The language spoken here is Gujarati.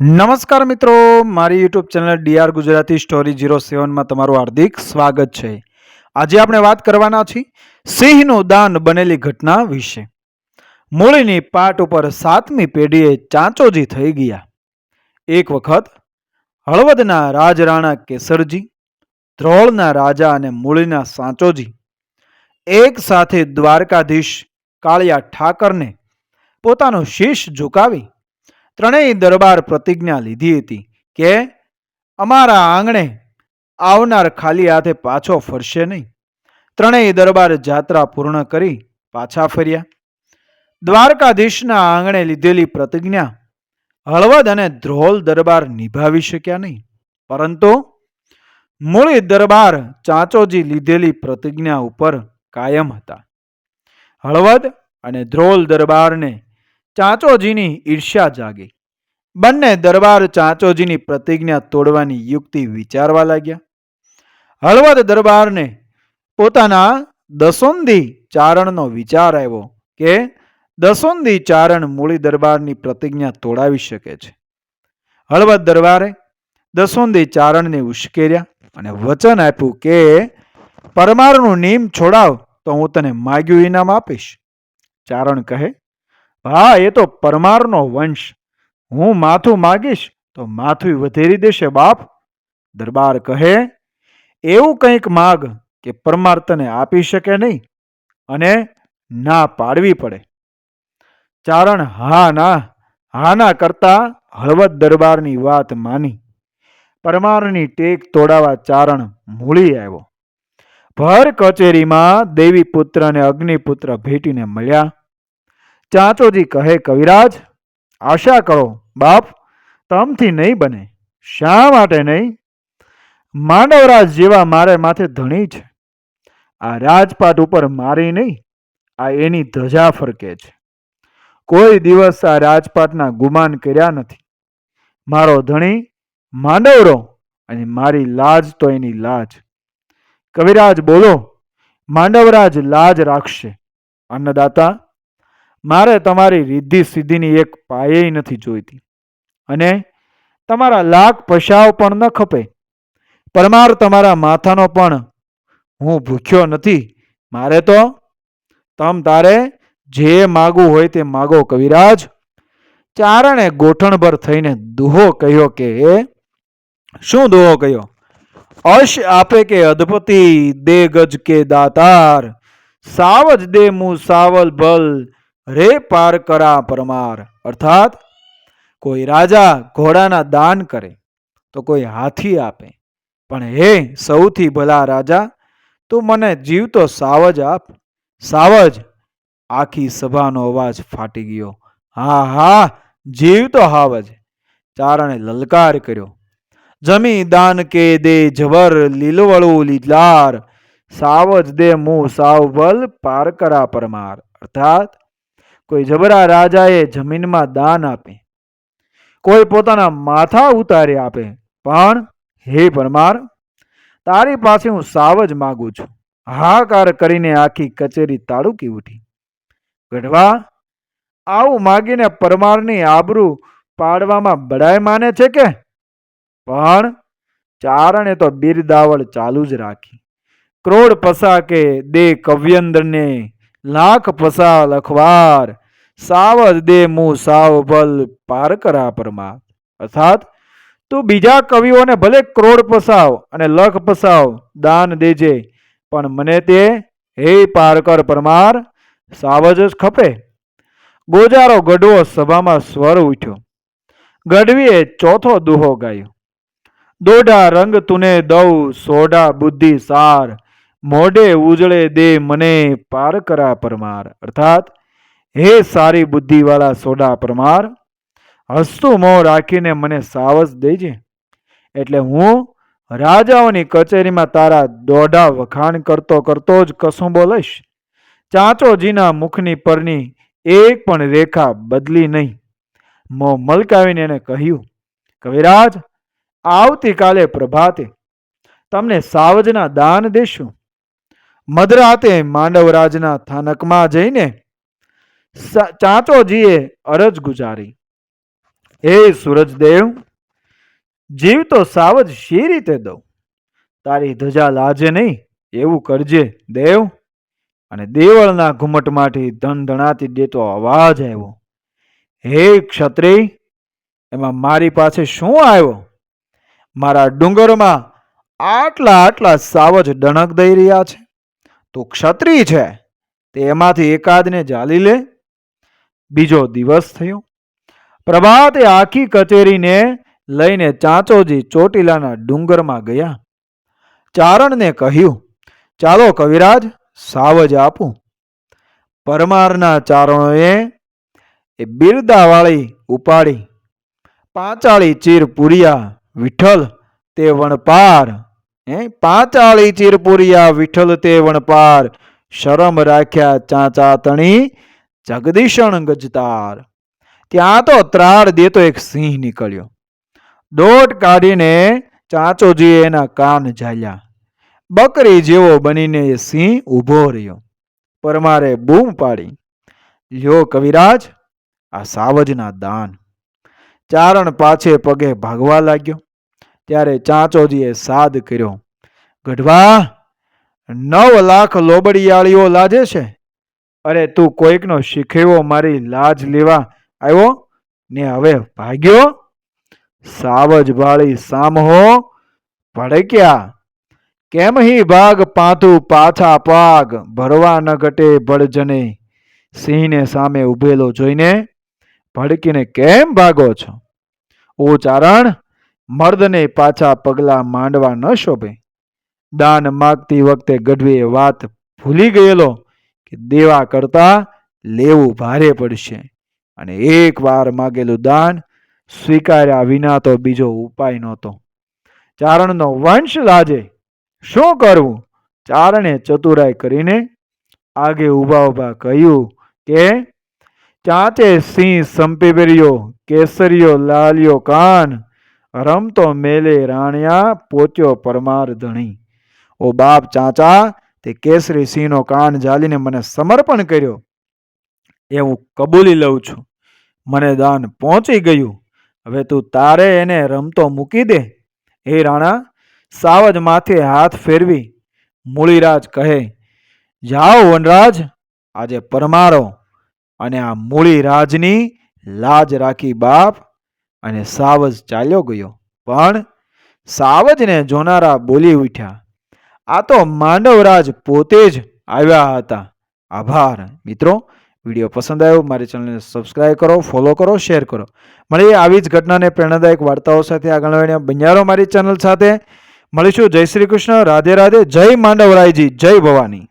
નમસ્કાર મિત્રો, મારી YouTube channel DR Gujarati story zero સેવનમાં તમારું હાર્દિક સ્વાગત છે. આજે આપણે વાત કરવાના છીએ સિંહનું દાન બનેલી ઘટના વિશે. મૂળીની પાટ ઉપર સાતમી પેઢીએ ચાંચોજી થઈ ગયા. એક વખત હળવદના રાજરાણા કેસરજી, ધ્રોળના રાજા અને મૂળીના સાંચોજી એક સાથે દ્વારકાધીશ કાળિયા ઠાકરને પોતાનું શીશ ઝુકાવી ત્રણેય દરબાર પ્રતિજ્ઞા લીધી હતી કે અમારા આંગણે આવનાર ખાલી હાથે પાછો ફરશે નહીં. ત્રણેય દરબાર જાત્રા પૂર્ણ કરી પાછા ફર્યા. દ્વારકાધીશના આંગણે લીધેલી પ્રતિજ્ઞા હળવદ અને ધ્રોલ દરબાર નિભાવી શક્યા નહીં. પરંતુ મૂળી દરબાર ચાંચોજી લીધેલી પ્રતિજ્ઞા ઉપર કાયમ હતા. હળવદ અને ધ્રોલ દરબારને ચાંચોજીની ઈર્ષ્યા જાગી. બંને દરબાર ચાંચોજીની પ્રતિજ્ઞા તોડવાની યુક્તિ વિચારવા લાગ્યા. હળવદ દરબારને પોતાના દસોંદી ચારણનો વિચાર આવ્યો કે દસોંદી ચારણ મૂળી દરબારની પ્રતિજ્ઞા તોડાવી શકે છે. હળવદ દરબારે દસોંદી ચારણને ઉશ્કેર્યા અને વચન આપ્યું કે, પરમારનું નિયમ છોડાવ તો હું તને માગ્યું ઇનામ આપીશ. ચારણ કહે હા, એ તો પરમારનો વંશ. હું માથું માગીશ તો માથું વધેરી દેશે, બાપ. દરબાર કહે, એવું કંઈક માગ કે પરમાર તને આપી શકે નહીં અને ના પાડવી પડે. ચારણ, હા ના હા ના કરતા હળવદ દરબારની વાત માની. પરમારની ટેક તોડાવા ચારણ મૂળી આવ્યો. ભર કચેરીમાં દેવી પુત્ર અને અગ્નિપુત્ર ભેટીને મળ્યા. ચાંચોજી કહે, કવિરાજ, આશા કરો, બાપ તમથી નહીં બને. શા માટે નહીં? માંડવરાજ જેવા મારે માથે ધણી છે. આ રાજપાટ ઉપર મારી નહીં, આ એની ધજા ફરકે છે. કોઈ દિવસ આ રાજપાટના ગુમાન કર્યા નથી. મારો ધણી માંડવરો અને મારી લાજ તો એની લાજ. કવિરાજ બોલો, માંડવરાજ લાજ રાખશે. અન્નદાતા મારે તમારી રિદ્ધિ સિદ્ધિની એક પાયે નથી જોઈતી. અને તમારા લાખ પશાવ પણ ન ખપે. પરમાર તમારા માથાનો પણ હું ભૂખ્યો નથી. મારે તો તમ તારે જે માગવું હોય તે માગો કવિરાજ. ચારણે ગોઠણભર થઈને દુહો કહ્યો કે, શું દુહો કહ્યો? અશ આપે કે અધપતિ દે ગજ કે દાતાર. સાવજ દે મું સાવલ ભલ રે પાર કરા પરમાર. અર્થાત, કોઈ રાજા ઘોડાના દાન કરે તો કોઈ હાથી આપે. પણ હે સૌથી ભલા રાજા, તું મને જીવતો સાવજ આપ. સાવજ, આખી સભાનો અવાજ ફાટી ગયો. હા હા, જીવતો હાવજ. ચારણે લલકાર કર્યો. જમી દાન કે દે જવર લીલવળું લીલાર સાવજ દે મું સાવબલ પાર કરા પરમાર. અર્થાત કોઈ જબરા રાજાએ જમીનમાં દાન આપે, કોઈ પોતાના માથા ઉતારી આપે. પણ હે પરમાર, તારી પાસે હું સાવ જ માગું છું. હાકાર કરીને આખી કચેરી તાળુકી ઉઠી. ગઢવા, આવું માગીને પરમારની આબરૂ પાડવામાં બડાય માને છે કે? પણ ચારણે તો બિરદાવળ ચાલુ જ રાખી. ક્રોડ પસા કે દે કવ્યંદરને લાખ પસા લખવાર. સાવજ દે મું સાવ ભલ પાર કરા પરમાર. અર્થાત, તું બીજા કવિઓને ભલે ક્રોડ પસાવ અને લખ પસાવ દાન દેજે, પણ મને તે હે પારકર પરમાર સાવજ જ ખપે. ગોજારો ગઢવો સભામાં સ્વર ઉઠ્યો. ગઢવીએ ચોથો દુહો ગાયો. દોઢા રંગ તુને દઉં, સોઢા બુદ્ધિ સાર. મોઢે ઉજળે દે મને પાર કરા પરમાર. અર્થાત, હે સારી બુદ્ધિવાળા સોડા પરમાર, હસતું મોં રાખીને મને સાવસ દેજે. એટલે હું રાજાઓની કચેરીમાં તારા દોઢા વખાણ કરતો કરતો જ કશું બોલીશ ચાંચોજીના મુખની પરની એક પણ રેખા બદલી નહીં. મોં મલકાવીને એને કહ્યું, કવિરાજ, આવતીકાલે પ્રભાતે તમને સાવજના દાન દેશું. મધરાતે માંડવરાજના થાનકમાં જઈને ચાંચોજીએ અરજ ગુજારી. હે સૂરજદેવ, જીવ તો સાવજ શી રીતે દઉં? તારી ધજા લાજે નહીં, એવું કરજે, દેવ. અને દેવળના ઘુમટમાંથી ધણધણાતી દેતો અવાજ આવ્યો, હે ક્ષત્રિય, એમાં મારી પાસે શું આવ્યો? મારા ડુંગરમાં આટલા આટલા સાવજ ડણક દઈ રહ્યા છે. તું ક્ષત્રિય છે, તે એમાંથી એકાદને જાલી લે. બીજો દિવસ થયો. પ્રભાતે આખી કચેરીને લઈને ચાંચોજી ચોટીલાના ડુંગરમાં ગયા. ચારણને કહ્યું, ચાલો કવિરાજ, સાવજ આપું. પરમારના ચારણોએ એ બિરદાવાળી ઉપાડી, પાંચાળી ચીર પુરિયા, વિઠ્ઠલ, તે વણપાર હે? પાંચાળી ચીરપુરિયા વિઠ્ઠલ તે વણપાર શરમ રાખ્યા ચાચા તણી, જગદીશણ ગજતાર. ત્યાં તો ત્રાળ દેતો એક સિંહ નીકળ્યો. દોટ કાઢીને ચાચોજીએ એના કાન ઝાલ્યા. બકરી જેવો બનીને એ સિંહ ઊભો રહ્યો. પરમારે બૂમ પાડી. લ્યો કવિરાજ, આ સાવજના દાન. ચારણ પાછે પગે ભાગવા લાગ્યો. ત્યારે ચાંચોજીએ સાદ કર્યો, ગઢવા, નવ લાખ લોબડિયાળીઓ લાજે છે? અરે તું કોઈકનો શીખેવો મારી લાજ લેવા આવ્યો? ને હવે ભાગ્યો? સાવજ વાળી સામહો ભડક્યા. કેમ હી ભાગ પાથું પાછા પાગ? ભરવા ન ઘટે ભડજને સિંહને સામે ઉભેલો જોઈને, ભડકીને કેમ ભાગો છો? ઓ ચારણ મર્દને પાછા પગલા માંડવા ન શોભે. દાન માગતી વખતે ગઢવીએ વાત ભૂલી ગયેલો કે દેવા કરતા લેવું ભારે પડશે. અને એક વાર માગેલું દાન સ્વીકાર્યા વિના તો બીજો ઉપાય નહોતો. ચારણનો વંશ લાજે. શું કરવું? ચારણે ચતુરાઈ કરીને આગે ઊભા ઊભા કહ્યું કે, ચાચે સિંહ સંપેબરિયો કેસરીઓ લાલિયો કાન રમતો મેલે રાણિયા પોત્યો પરમાર ધણી. ઓ બાપ ચાચા, તે કેસરી સિંહનો કાન જાલીને મને સમર્પણ કર્યો. એ હું કબૂલી લઉં છું. મને દાન પહોંચી ગયું. હવે તું તારે એને રમતો મૂકી દે. હે રાણા, સાવજ માથે હાથ ફેરવી. મૂળીરાજ કહે, જાઓ વનરાજ, આજે પરમારો અને આ મૂળીરાજની લાજ રાખી બાપ અને સાવજ ચાલ્યો ગયો. પણ સાવજને જોનારા બોલી ઉઠ્યા. આ તો માંડવરાજ પોતે જ આવ્યા હતા. આભાર. મિત્રો, વીડિયો પસંદ આવ્યો, મારી ચેનલને સબસ્ક્રાઇબ કરો ફોલો કરો શેર કરો. મળીએ આવી જ ઘટનાને પ્રેરણાદાયક વાર્તાઓ સાથે આગળ વધીને બન્યારો મારી ચેનલ સાથે. મળીશું. જય શ્રી કૃષ્ણ. રાધે રાધે. જય માંડવરાયજી. જય ભવાની.